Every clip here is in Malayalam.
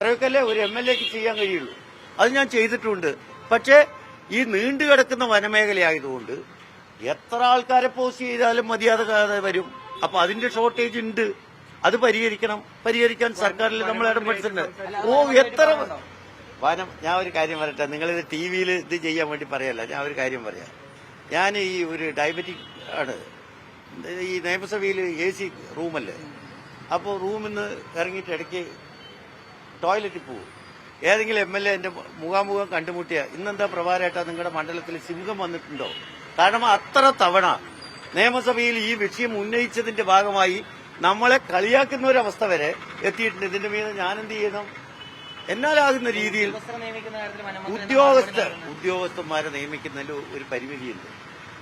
അത്രയൊക്കെയല്ലേ ഒരു എം എൽ എക്ക് ചെയ്യാൻ കഴിയുള്ളൂ. അത് ഞാൻ ചെയ്തിട്ടുണ്ട്. പക്ഷേ ഈ നീണ്ടുകിടക്കുന്ന വനമേഖലയായതുകൊണ്ട് എത്ര ആൾക്കാരെ പോസ്റ്റ് ചെയ്താലും മതിയാതെ വരും. അപ്പൊ അതിന്റെ ഷോർട്ടേജ് ഉണ്ട്. അത് പരിഹരിക്കണം. പരിഹരിക്കാൻ സർക്കാരിൽ നമ്മൾ ഇടപെടുത്തിട്ടുണ്ട് ഓ എത്ര വനം ഞാൻ ഒരു കാര്യം പറയട്ടെ. നിങ്ങളിത് ടി വിയിൽ ഇത് ചെയ്യാൻ വേണ്ടി പറയല്ല. ഞാൻ ഒരു കാര്യം പറയാം. ഞാൻ ഈ ഒരു ഡയബറ്റിക് ആണ്. ഈ നിയമസഭയിൽ എ സി റൂമല്ലേ? അപ്പോൾ റൂമിൽ നിന്ന് ഇറങ്ങിയിട്ട് ഇടയ്ക്ക് ടോയ്ലറ്റിൽ പോകും ഏതെങ്കിലും എം എൽ എ എന്റെ മുഖാമുഖം കണ്ടുമുട്ടിയ ഇന്നെന്താ പ്രഭാരേട്ടാ നിങ്ങളുടെ മണ്ഡലത്തിൽ സിംഹം വന്നിട്ടുണ്ടോ? കാരണം അത്ര തവണ നിയമസഭയിൽ ഈ വിഷയം ഉന്നയിച്ചതിന്റെ ഭാഗമായി നമ്മളെ കളിയാക്കുന്ന ഒരവസ്ഥ വരെ എത്തിയിട്ടുണ്ട്. ഇതിന്റെ മീതെ എന്ത് ചെയ്യണം? എന്നാലാകുന്ന രീതിയിൽ ഉദ്യോഗസ്ഥ ഉദ്യോഗസ്ഥർ ഉദ്യോഗസ്ഥന്മാരെ നിയമിക്കുന്നതിൽ ഒരു പരിമിതിയുണ്ട്.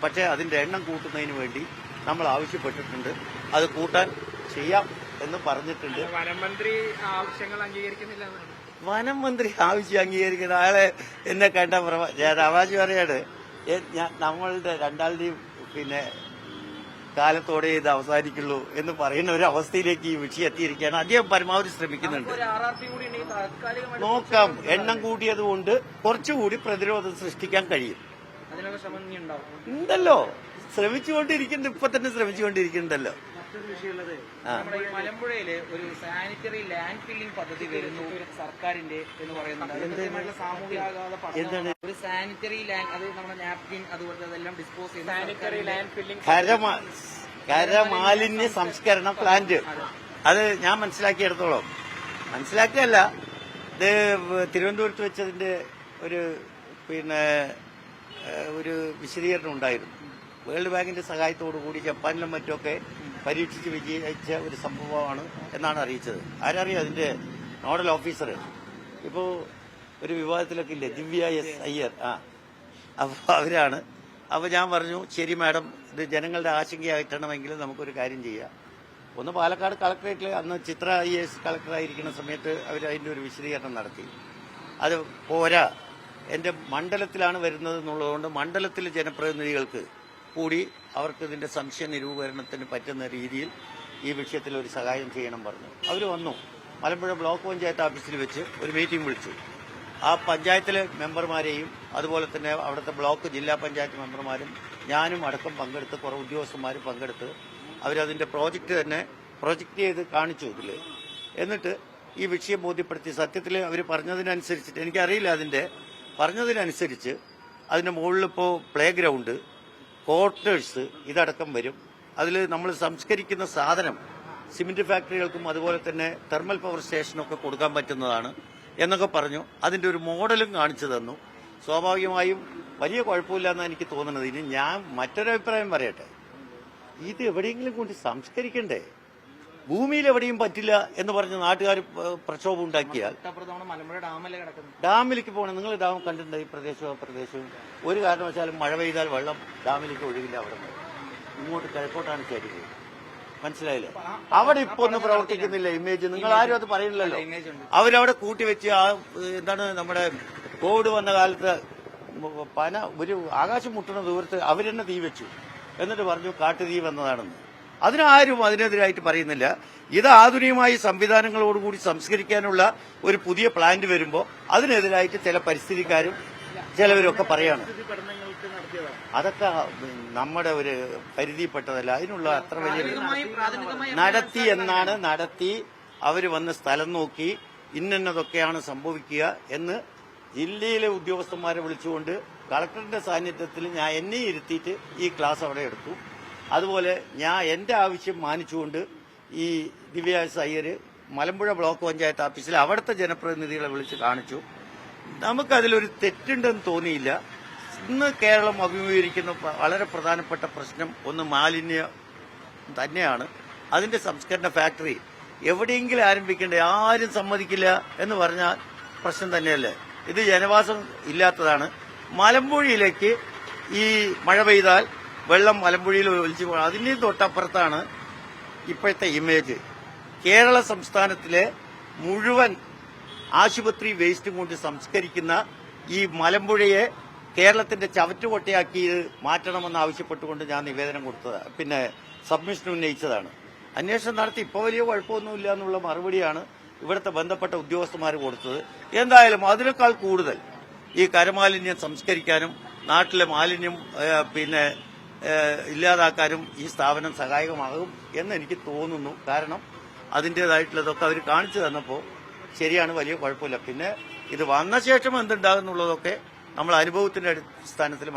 പക്ഷേ അതിന്റെ എണ്ണം കൂട്ടുന്നതിന് വേണ്ടി നമ്മൾ ആവശ്യപ്പെട്ടിട്ടുണ്ട്. അത് കൂട്ടാൻ ചെയ്യാം. എന്ന് പറഞ്ഞിട്ടുണ്ട്. വനമന്ത്രി ആവശ്യങ്ങൾ അംഗീകരിക്കുന്നില്ല വനം മന്ത്രി ആവശ്യം അംഗീകരിക്കുന്ന ആളെ എന്നെ കണ്ട രാമാജി പറയാണ് ഞാൻ നമ്മളുടെ രണ്ടാളുടെയും പിന്നെ കാലത്തോടെ ഇത് അവസാനിക്കുള്ളൂ എന്ന് പറയുന്ന ഒരു അവസ്ഥയിലേക്ക് ഈ വിഷയം എത്തിയിരിക്കുകയാണ്. അദ്ദേഹം പരമാവധി ശ്രമിക്കുന്നുണ്ട്. നോക്കാം. എണ്ണം കൂടിയത് കൊണ്ട് കുറച്ചുകൂടി പ്രതിരോധം സൃഷ്ടിക്കാൻ കഴിയും. ഉണ്ടല്ലോ. ശ്രമിച്ചുകൊണ്ടിരിക്കുന്നുണ്ട്. ഇപ്പൊ തന്നെ ശ്രമിച്ചുകൊണ്ടിരിക്കുന്നുണ്ടല്ലോ. മറ്റൊരു വിഷയമുള്ളത് നമ്മുടെ ഈ മലമ്പുഴയിൽ ഒരു സാനിറ്ററി ലാൻഡ് ഫില്ലിംഗ് പദ്ധതി വരുന്നു. സർക്കാരിന്റെ എന്ന് പറയുന്നുണ്ട്. പഠനമാണ്. ഒരു സാനിറ്ററി ലാൻഡ് അത് നമ്മുടെ നാപ്കിൻ അതുപോലെ അതെല്ലാം ഡിസ്പോസ് ചെയ്യുന്ന സാനിറ്ററി ലാൻഡ് ഫില്ലിംഗ് കരമാലിന്യ സംസ്കരണ. പ്ലാന്റ്. അത് ഞാൻ മനസ്സിലാക്കിയെടുത്തോളം. മനസ്സിലാക്കിയല്ല. ഇത് തിരുവനന്തപുരത്ത് വെച്ചതിന്റെ ഒരു പിന്നെ ഒരു വിശദീകരണം ഉണ്ടായിരുന്നു. വേൾഡ് ബാങ്കിന്റെ സഹായത്തോടു കൂടി ജപ്പാനിലും മറ്റുമൊക്കെ പരീക്ഷിച്ച് വിജയിച്ച ഒരു സംഭവമാണ് എന്നാണ് അറിയിച്ചത്. ആരറിയാം അതിന്റെ നോഡൽ ഓഫീസർ? ഇപ്പോ ഒരു വിവാദത്തിലൊക്കെ ഇല്ലേ? ദിവ്യ എസ് അയ്യർ. ആ. അപ്പോൾ അവരാണ്. അപ്പോൾ ഞാൻ പറഞ്ഞു ശരി മാഡം ഇത് ജനങ്ങളുടെ ആശങ്കയായിട്ടണമെങ്കിൽ നമുക്കൊരു കാര്യം ചെയ്യാം. ഒന്ന് പാലക്കാട് കളക്ടറേറ്റിൽ അന്ന് ചിത്ര ഐ എസ് കളക്ടറായിരിക്കുന്ന സമയത്ത് അവർ അതിന്റെ ഒരു വിശദീകരണം നടത്തി. അത് പോരാ. എന്റെ മണ്ഡലത്തിലാണ് വരുന്നത് എന്നുള്ളതുകൊണ്ട് മണ്ഡലത്തിലെ ജനപ്രതിനിധികൾക്ക് കൂടി അവർക്ക് ഇതിന്റെ സംശയ നിരൂപകരണത്തിന് പറ്റുന്ന രീതിയിൽ ഈ വിഷയത്തിൽ ഒരു സഹായം ചെയ്യണം പറഞ്ഞു. അവർ വന്നു. മലമ്പുഴ ബ്ലോക്ക് പഞ്ചായത്ത് ഓഫീസിൽ വെച്ച് ഒരു മീറ്റിംഗ് വിളിച്ചു. ആ പഞ്ചായത്തിലെ മെമ്പർമാരെയും അതുപോലെ തന്നെ അവിടുത്തെ ബ്ലോക്ക് ജില്ലാ പഞ്ചായത്ത് മെമ്പർമാരും ഞാനും അടക്കം പങ്കെടുത്ത് കുറേ ഉദ്യോഗസ്ഥന്മാരും പങ്കെടുത്ത് അവരതിന്റെ പ്രോജക്റ്റ് തന്നെ പ്രൊജക്റ്റ് ചെയ്ത് കാണിച്ചു ഇതിൽ എന്നിട്ട് ഈ വിഷയം ബോധ്യപ്പെടുത്തി സത്യത്തിൽ അവർ പറഞ്ഞതിനനുസരിച്ചിട്ട് എനിക്കറിയില്ല അതിന്റെ പറഞ്ഞതിനനുസരിച്ച് അതിന്റെ മുകളിലിപ്പോൾ പ്ലേ ഗ്രൗണ്ട് ക്വാർട്ടേഴ്സ് ഇതടക്കം വരും. അതിൽ നമ്മൾ സംസ്കരിക്കുന്ന സാധനം സിമെന്റ് ഫാക്ടറികൾക്കും അതുപോലെ തന്നെ തെർമൽ പവർ സ്റ്റേഷനൊക്കെ കൊടുക്കാൻ പറ്റുന്നതാണ് എന്നൊക്കെ പറഞ്ഞു. അതിന്റെ ഒരു മോഡലും കാണിച്ചു തന്നു. സ്വാഭാവികമായും വലിയ കുഴപ്പമില്ല എന്നാണ് എനിക്ക് തോന്നുന്നത്. ഇനി ഞാൻ മറ്റൊരഭിപ്രായം പറയട്ടെ. ഇത് എവിടെയെങ്കിലും കൊണ്ട് സംസ്കരിക്കണ്ടേ? ഭൂമിയിൽ എവിടെയും പറ്റില്ല എന്ന് പറഞ്ഞ് നാട്ടുകാർ പ്രക്ഷോഭം ഉണ്ടാക്കിയാൽ ഡാമിലേക്ക് പോകണം. നിങ്ങൾ ഡാം കണ്ടിട്ടുണ്ട്? ഈ പ്രദേശവും ആ പ്രദേശവും. ഒരു കാരണവശാലും മഴ പെയ്താൽ വെള്ളം ഡാമിലേക്ക് ഒഴുകില്ല അവിടെ ഇങ്ങോട്ട് കിഴക്കോട്ടാണ് ചേരുന്നത്. മനസ്സിലായില്ലേ? അവിടെ ഇപ്പൊ ഒന്നും പ്രവർത്തിക്കുന്നില്ല ഇമേജ് നിങ്ങൾ ആരും അത് പറയുന്നില്ലല്ലോ. അവരവിടെ കൂട്ടിവെച്ച് ആ എന്താണ് നമ്മുടെ കോവിഡ് വന്ന കാലത്ത് പന ഒരു ആകാശം മുട്ടുന്ന ദൂരത്ത് അവരെന്നെ തീ വെച്ചു. എന്നിട്ട് പറഞ്ഞു കാട്ടുതീ വന്നതാണെന്ന്. അതിനാരും അതിനെതിരായിട്ട് പറയുന്നില്ല. ഇത് ആധുനികമായി സംവിധാനങ്ങളോടുകൂടി സംസ്കരിക്കാനുള്ള ഒരു പുതിയ പ്ലാന്റ് വരുമ്പോൾ അതിനെതിരായിട്ട് ചില പരിസ്ഥിതിക്കാരും ചിലവരൊക്കെ പറയാണ്. അതൊക്കെ നമ്മുടെ ഒരു പരിധിപ്പെട്ടതല്ല അതിനുള്ള അത്ര വലിയ നടത്തി എന്നാണ് നടത്തി അവർ വന്ന് സ്ഥലം നോക്കി ഇന്നതൊക്കെയാണ് സംഭവിക്കുക എന്ന് ജില്ലയിലെ ഉദ്യോഗസ്ഥന്മാരെ വിളിച്ചുകൊണ്ട് കളക്ടറിന്റെ സാന്നിധ്യത്തിൽ ഞാൻ എന്നെ ഇരുത്തിയിട്ട് ഈ ക്ലാസ് അവിടെ എടുത്തു. അതുപോലെ ഞാൻ എന്റെ ആവശ്യം മാനിച്ചുകൊണ്ട് ഈ ദിവ്യാസ് അയ്യര് മലമ്പുഴ ബ്ലോക്ക് പഞ്ചായത്ത് ഓഫീസിൽ അവിടുത്തെ ജനപ്രതിനിധികളെ വിളിച്ച് കാണിച്ചു. നമുക്കതിലൊരു തെറ്റുണ്ടെന്ന് തോന്നിയില്ല. ഇന്ന് കേരളം അഭിമുഖീകരിക്കുന്ന വളരെ പ്രധാനപ്പെട്ട പ്രശ്നം ഒന്ന് മാലിന്യ തന്നെയാണ്. അതിന്റെ സംസ്കരണ ഫാക്ടറി എവിടെയെങ്കിലും ആരംഭിക്കേണ്ട? ആരും സമ്മതിക്കില്ല എന്ന് പറഞ്ഞാൽ പ്രശ്നം തന്നെയല്ലേ? ഇത് ജനവാസം ഇല്ലാത്തതാണ്. മലമ്പുഴയിലേക്ക് ഈ മഴ പെയ്താൽ വെള്ളം മലമ്പുഴയിൽ ഒലിച്ചു പോകണം. അതിന്റെയും തൊട്ടപ്പുറത്താണ് ഇപ്പോഴത്തെ ഇമേജ് കേരള സംസ്ഥാനത്തിലെ മുഴുവൻ ആശുപത്രി വേസ്റ്റും കൊണ്ട് സംസ്കരിക്കുന്ന ഈ മലമ്പുഴയെ കേരളത്തിന്റെ ചവറ്റുകൊട്ടയാക്കി മാറ്റണമെന്ന് ആവശ്യപ്പെട്ടുകൊണ്ട് ഞാൻ നിവേദനം കൊടുത്തത്. പിന്നെ സബ്മിഷൻ ഉന്നയിച്ചതാണ്. അന്വേഷണം നടത്തി. ഇപ്പോൾ വലിയ കുഴപ്പമൊന്നുമില്ല എന്നുള്ള മറുപടിയാണ് ഇവിടുത്തെ ബന്ധപ്പെട്ട ഉദ്യോഗസ്ഥന്മാർ കൊടുത്തത്. എന്തായാലും അതിനേക്കാൾ കൂടുതൽ ഈ കരമാലിന്യം സംസ്കരിക്കാനും നാട്ടിലെ മാലിന്യം പിന്നെ ഇല്ലാതാക്കാനും ഈ സ്ഥാപനം സഹായകമാകും എന്ന് എനിക്ക് തോന്നുന്നു. കാരണം അതിന്റെതായിട്ടുള്ളതൊക്കെ അവർ കാണിച്ചു തന്നപ്പോൾ ശരിയാണ് വലിയ കുഴപ്പമില്ല. പിന്നെ ഇത് വന്ന ശേഷം എന്തുണ്ടാകുന്നുള്ളതൊക്കെ നമ്മൾ അനുഭവത്തിന്റെ അടിസ്ഥാനത്തിൽ